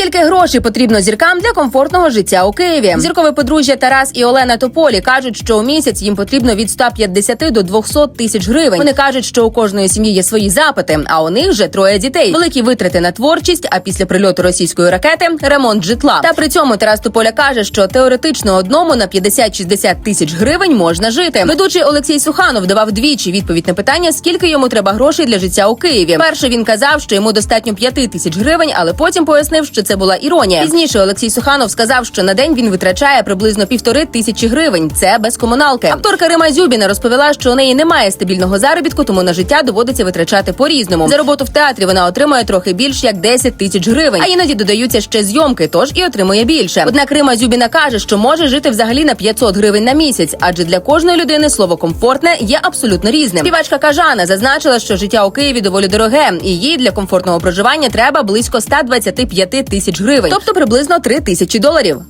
Скільки грошей потрібно зіркам для комфортного життя у Києві? Зіркове подружжя Тарас і Олена Тополі кажуть, що у місяць їм потрібно від 150 до 200 тисяч гривень. Вони кажуть, що у кожної сім'ї є свої запити, а у них вже троє дітей. Великі витрати на творчість. А після прильоту російської ракети ремонт житла. Та при цьому Тарас Тополя каже, що теоретично одному на 50-60 тисяч гривень можна жити. Ведучий Олексій Суханов давав двічі відповідь на питання, скільки йому треба грошей для життя у Києві. Перше він казав, що йому достатньо 5 тисяч гривень, але потім пояснив, що це була іронія. Пізніше Олексій Суханов сказав, що на день він витрачає приблизно півтори тисячі гривень. Це без комуналки. Акторка Рима Зюбіна розповіла, що у неї немає стабільного заробітку, тому на життя доводиться витрачати по різному. За роботу в театрі вона отримує трохи більш як 10 тисяч гривень. А іноді додаються ще зйомки, тож і отримує більше. Однак Рима Зюбіна каже, що може жити взагалі на 500 гривень на місяць, адже для кожної людини слово комфортне є абсолютно різним. Співачка Кажана зазначила, що життя у Києві доволі дороге, і їй для комфортного проживання треба близько 125 тисяч гривень, тобто приблизно 3 тисячі доларів.